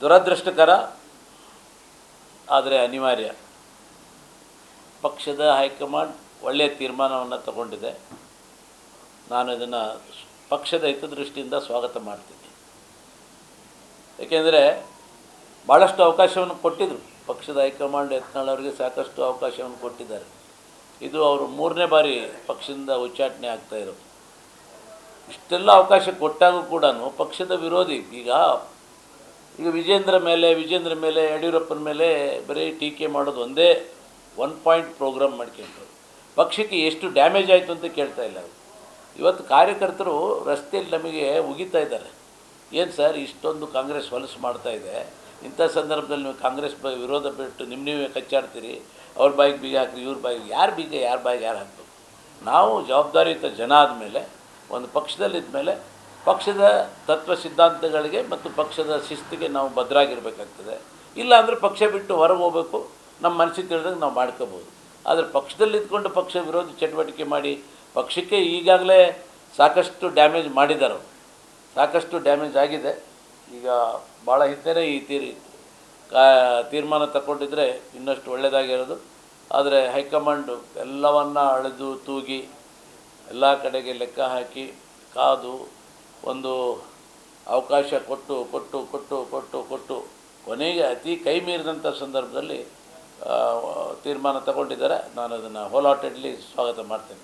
ದುರದೃಷ್ಟಕರ, ಆದರೆ ಅನಿವಾರ್ಯ. ಪಕ್ಷದ ಹೈಕಮಾಂಡ್ ಒಳ್ಳೆಯ ತೀರ್ಮಾನವನ್ನು ತಗೊಂಡಿದೆ. ನಾನು ಇದನ್ನು ಪಕ್ಷದ ಹಿತದೃಷ್ಟಿಯಿಂದ ಸ್ವಾಗತ ಮಾಡ್ತೀನಿ. ಏಕೆಂದರೆ ಭಾಳಷ್ಟು ಅವಕಾಶವನ್ನು ಕೊಟ್ಟಿದ್ದರು ಪಕ್ಷದ ಹೈಕಮಾಂಡ್ ಯತ್ನಾಳ್ ಅವರಿಗೆ ಸಾಕಷ್ಟು ಅವಕಾಶವನ್ನು ಕೊಟ್ಟಿದ್ದಾರೆ. ಇದು ಅವರು ಮೂರನೇ ಬಾರಿ ಪಕ್ಷದಿಂದ ಉಚ್ಚಾಟನೆ ಆಗ್ತಾ ಇರೋದು. ಇಷ್ಟೆಲ್ಲ ಅವಕಾಶ ಕೊಟ್ಟಾಗೂ ಕೂಡ ಪಕ್ಷದ ವಿರೋಧಿ ಈಗ ಈಗ ವಿಜೇಂದ್ರ ಮೇಲೆ ವಿಜೇಂದ್ರ ಮೇಲೆ, ಯಡಿಯೂರಪ್ಪನ ಮೇಲೆ ಬರೀ ಟೀಕೆ ಮಾಡೋದು ಒಂದೇ ಒನ್ ಪಾಯಿಂಟ್ ಪ್ರೋಗ್ರಾಮ್ ಮಾಡ್ಕೊಂಡ್ರು. ಪಕ್ಷಕ್ಕೆ ಎಷ್ಟು ಡ್ಯಾಮೇಜ್ ಆಯಿತು ಅಂತ ಕೇಳ್ತಾ ಇಲ್ಲ. ಇವತ್ತು ಕಾರ್ಯಕರ್ತರು ರಸ್ತೆಯಲ್ಲಿ ನಮಗೆ ಉಗಿತಾ ಇದ್ದಾರೆ. ಏನು ಸರ್, ಇಷ್ಟೊಂದು ಕಾಂಗ್ರೆಸ್ ಹೊಲಸು ಮಾಡ್ತಾ ಇದೆ. ಇಂಥ ಸಂದರ್ಭದಲ್ಲಿ ನೀವು ಕಾಂಗ್ರೆಸ್ ವಿರೋಧ ಬಿಟ್ಟು ನಿಮ್ಮ ನೀವೇ ಕಚ್ಚಾಡ್ತೀರಿ, ಅವ್ರ ಬಾಯಿಗೆ ಬೀಗ ಹಾಕ್ರಿ, ಇವ್ರ ಬಾಯಿಗೆ ಯಾರು ಬೀಗ, ಯಾರ ಬಾಯಿಗೆ ಯಾರು ಹಾಕ್ಬೇಕು? ನಾವು ಜವಾಬ್ದಾರಿಯುತ ಜನ ಆದಮೇಲೆ, ಒಂದು ಪಕ್ಷದಲ್ಲಿದ್ದ ಪಕ್ಷದ ತತ್ವ ಸಿದ್ಧಾಂತಗಳಿಗೆ ಮತ್ತು ಪಕ್ಷದ ಶಿಸ್ತಿಗೆ ನಾವು ಭದ್ರಾಗಿರಬೇಕಾಗ್ತದೆ. ಇಲ್ಲಾಂದರೆ ಪಕ್ಷ ಬಿಟ್ಟು ಹೊರಗೆ ಹೋಗಬೇಕು. ನಮ್ಮ ಮನಸ್ಸಿಗೆ ತಿಳಿದಂಗೆ ನಾವು ಮಾಡ್ಕೋಬೋದು. ಆದರೆ ಪಕ್ಷದಲ್ಲಿ ಇದ್ಕೊಂಡು ಪಕ್ಷ ವಿರೋಧಿ ಚಟುವಟಿಕೆ ಮಾಡಿ ಪಕ್ಷಕ್ಕೆ ಈಗಾಗಲೇ ಸಾಕಷ್ಟು ಡ್ಯಾಮೇಜ್ ಮಾಡಿದ್ದಾರೆ ಸಾಕಷ್ಟು ಡ್ಯಾಮೇಜ್ ಆಗಿದೆ. ಈಗ ಭಾಳ ಹಿಂದೆನೇ ಈ ತೀರಿ ಕಾ, ತೀರ್ಮಾನ ತಗೊಂಡಿದ್ರೆ ಇನ್ನಷ್ಟು ಒಳ್ಳೆಯದಾಗಿರೋದು ಆದರೆ ಹೈಕಮಾಂಡು ಎಲ್ಲವನ್ನು ಅಳೆದು ತೂಗಿ ಎಲ್ಲ ಕಡೆಗೆ ಲೆಕ್ಕ ಹಾಕಿ, ಕಾದು ಒಂದು ಅವಕಾಶ ಕೊಟ್ಟು ಕೊಟ್ಟು ಕೊಟ್ಟು ಕೊಟ್ಟು ಕೊಟ್ಟು ಕೊನೆಗೆ ಅತಿ ಕೈ ಮೀರಿದಂಥ ಸಂದರ್ಭದಲ್ಲಿ ತೀರ್ಮಾನ ತಗೊಂಡಿದ್ದಾರೆ. ನಾನು ಅದನ್ನು ಹೋಲ್ ಹಾರ್ಟೆಡ್ಲಿ ಸ್ವಾಗತ ಮಾಡ್ತೇನೆ.